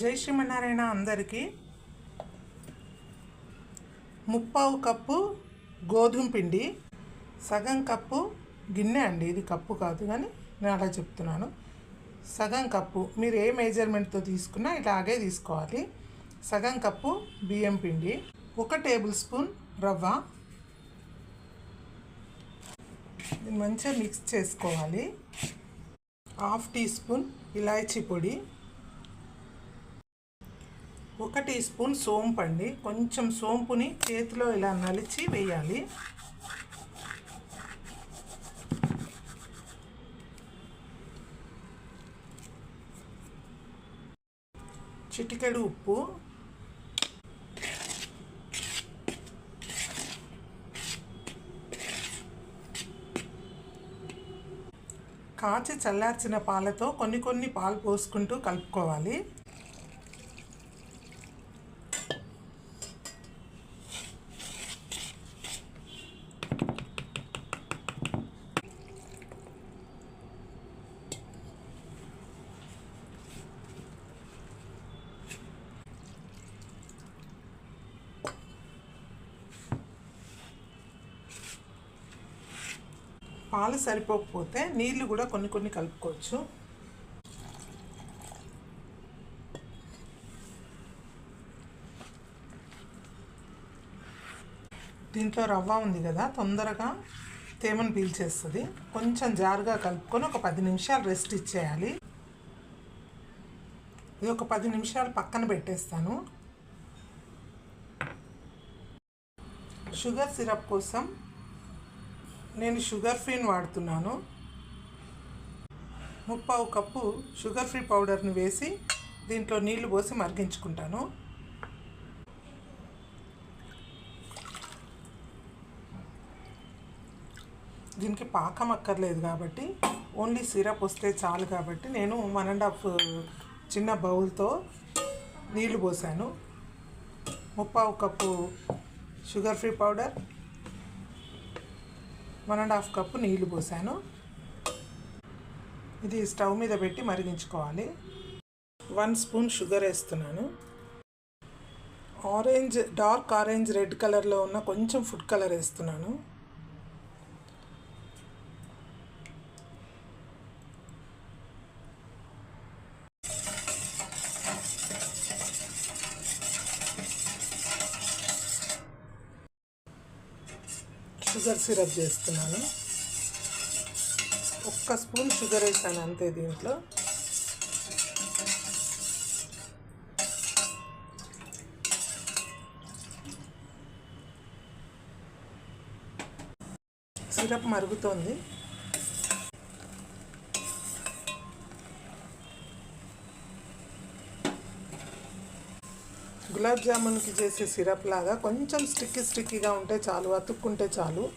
జై శ్రీమన్నారాయణ అందరికీ ముప్పావు కప్పు గోధుమ పిండి సగం కప్పు గిన్నె అండి ఇది కప్పు కాదు కానీ నేను అలా చెప్తున్నాను. సగం కప్పు మీరు ఏ మెజర్మెంట్తో తీసుకున్నా ఇలాగే తీసుకోవాలి. సగం కప్పు బియ్యం పిండి ఒక టేబుల్ స్పూన్ రవ్వ. మంచిగా మిక్స్ చేసుకోవాలి. హాఫ్ టీ స్పూన్ ఇలాచీ పొడి. ఒక టీ స్పూన్ సోంపు అండి. కొంచెం సోంపుని చేతిలో ఇలా నలిచి వేయాలి. చిటికెడు ఉప్పు. కాచి చల్లార్చిన పాలతో కొన్ని కొన్ని పాలు పోసుకుంటూ కలుపుకోవాలి. పాలు సరిపోకపోతే నీళ్ళు కూడా కొన్ని కొన్ని కలుపుకోవచ్చు. దీంట్లో రవ్వ ఉంది కదా తొందరగా తేమను పీల్చేస్తుంది. కొంచెం జారుగా కలుపుకొని ఒక పది నిమిషాలు రెస్ట్ ఇచ్చేయాలి. ఇది ఒక పది నిమిషాలు పక్కన పెట్టేస్తాను. షుగర్ సిరప్ కోసం నేను షుగర్ ఫ్రీని వాడుతున్నాను. ముప్పావు కప్పు షుగర్ ఫ్రీ పౌడర్ని వేసి దీంట్లో నీళ్ళు పోసి మరిగించుకుంటాను. దీనికి పాకం అక్కర్లేదు కాబట్టి ఓన్లీ సిరప్ వస్తే చాలు కాబట్టి నేను వన్ అండ్ హాఫ్ చిన్న బౌల్తో నీళ్ళు పోసాను. ముప్పావు cup sugar free powder. One and half cup నీళ్ళు పోసాను. ఇది స్టవ్ మీద పెట్టి మరిగించుకోవాలి. వన్ స్పూన్ షుగర్ వేస్తున్నాను. ఆరెంజ్ డార్క్ ఆరెంజ్ రెడ్ కలర్లో ఉన్న కొంచెం ఫుడ్ కలర్ వేస్తున్నాను. షుగర్ సిరప్ చేస్తున్నాను. ఒక్క స్పూన్ షుగర్ వేసాను అంతే దీంట్లో. సిరప్ మరుగుతోంది. గులాబ్ జామున్కి చేసే సిరప్ లాగా కొంచెం స్టిక్కీ స్టిక్కీగా ఉంటే చాలు అతుక్కుంటే చాలు.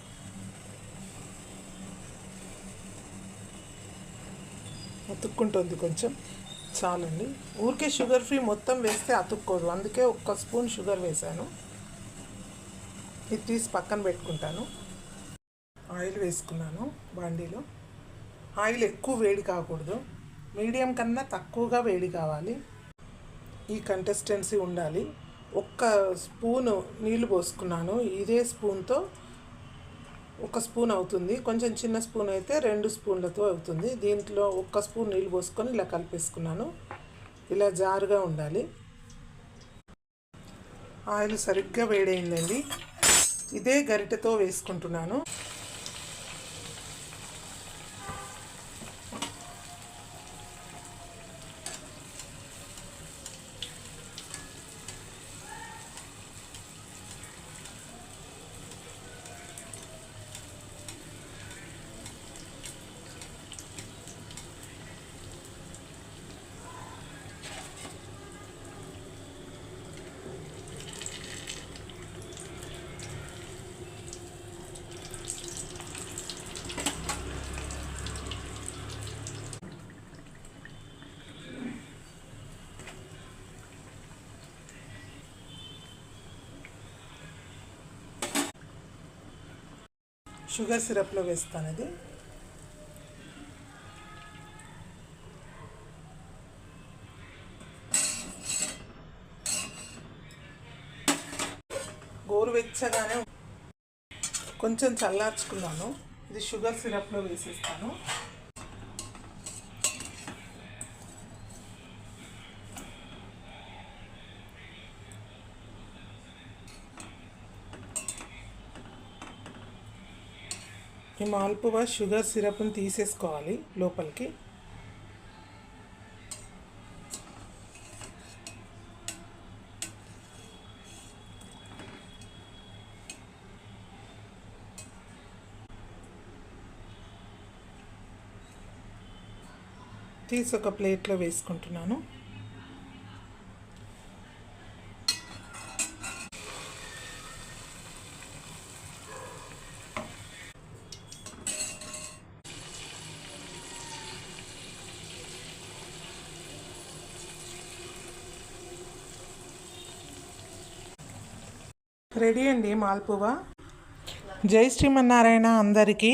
అతుక్కుంటుంది కొంచెం. చాలండి. ఊరికే షుగర్ ఫ్రీ మొత్తం వేస్తే అతుక్కోదు. అందుకే ఒక్క స్పూన్ షుగర్ వేసాను ఇది తీసి పక్కన పెట్టుకుంటాను. ఆయిల్ వేసుకున్నాను బాండీలో. ఆయిల్ ఎక్కువ వేడి కాకూడదు. మీడియం కన్నా తక్కువగా వేడి కావాలి. ఈ కంటెస్టెన్సీ ఉండాలి. ఒక్క స్పూను నీళ్ళు పోసుకున్నాను. ఇదే స్పూన్తో ఒక స్పూన్ అవుతుంది. కొంచెం చిన్న స్పూన్ అయితే రెండు స్పూన్లతో అవుతుంది. దీంట్లో ఒక్క స్పూన్ నీళ్ళు పోసుకొని ఇలా కలిపేసుకున్నాను. ఇలా జారుగా ఉండాలి. ఆయిల్ సరిగ్గా వేడైందండి. ఇదే గరిటెతో వేసుకుంటున్నాను. షుగర్ సిరప్లో వేస్తాను ఇది. గోరువెచ్చగానే కొంచెం చల్లార్చుకున్నాను. ఇది షుగర్ సిరప్లో వేసేస్తాను. ఈ మాల్పువ షుగర్ సిరప్ని తీసేసుకోవాలి లోపలికి. తీసి ఒక ప్లేట్లో వేసుకుంటున్నాను. రెడీ అండి మాల్పువా జై శ్రీమన్నారాయణ అందరికీ.